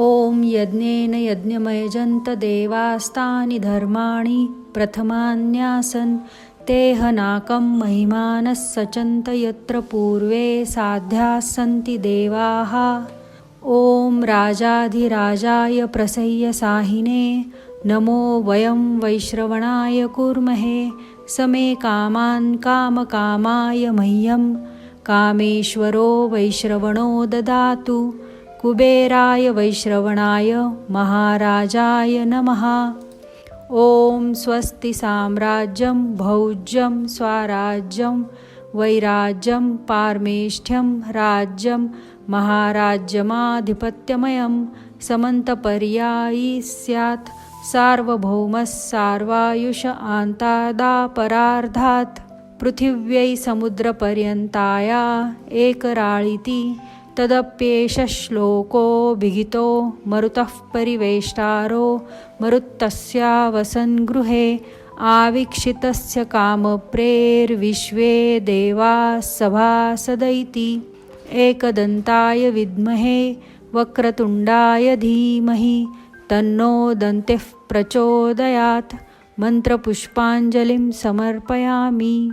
ॐ यज्ञेन यज्ञमयजन्तदेवास्तानि धर्माणि प्रथमान्यासन् तेहनाकं महिमानः सचन्त यत्र पूर्वे साध्याः सन्ति देवाः। ॐ राजाधिराजाय प्रसह्यसाहिने नमो वयं वैश्रवणाय कुर्महे समे कामान् कामकामाय मह्यं कामेश्वरो वैश्रवणो ददातु। कुबेराय वैश्रवणाय महाराजाय नमः। ॐ स्वस्ति साम्राज्यं भौज्यं स्वाराज्यं वैराज्यं पारमेष्ठ्यं राज्यं महाराज्यमाधिपत्यमयं समन्तपर्यायी स्यात् सार्वभौमः सार्वायुष आन्तादापरार्धात् पृथिव्यै समुद्रपर्यन्ताया एकराळिति तदप्येष श्लोको विहितो मरुतः परिवेष्टारो, मरुत्तस्या वसन् गृहे, आवीक्षितस्य कामप्रेर्विश्वे देवाः सभासदैति एकदन्ताय विद्महे, वक्रतुण्डाय धीमहि, तन्नो दन्तिः प्रचोदयात्। मन्त्रपुष्पाञ्जलिं समर्पयामि।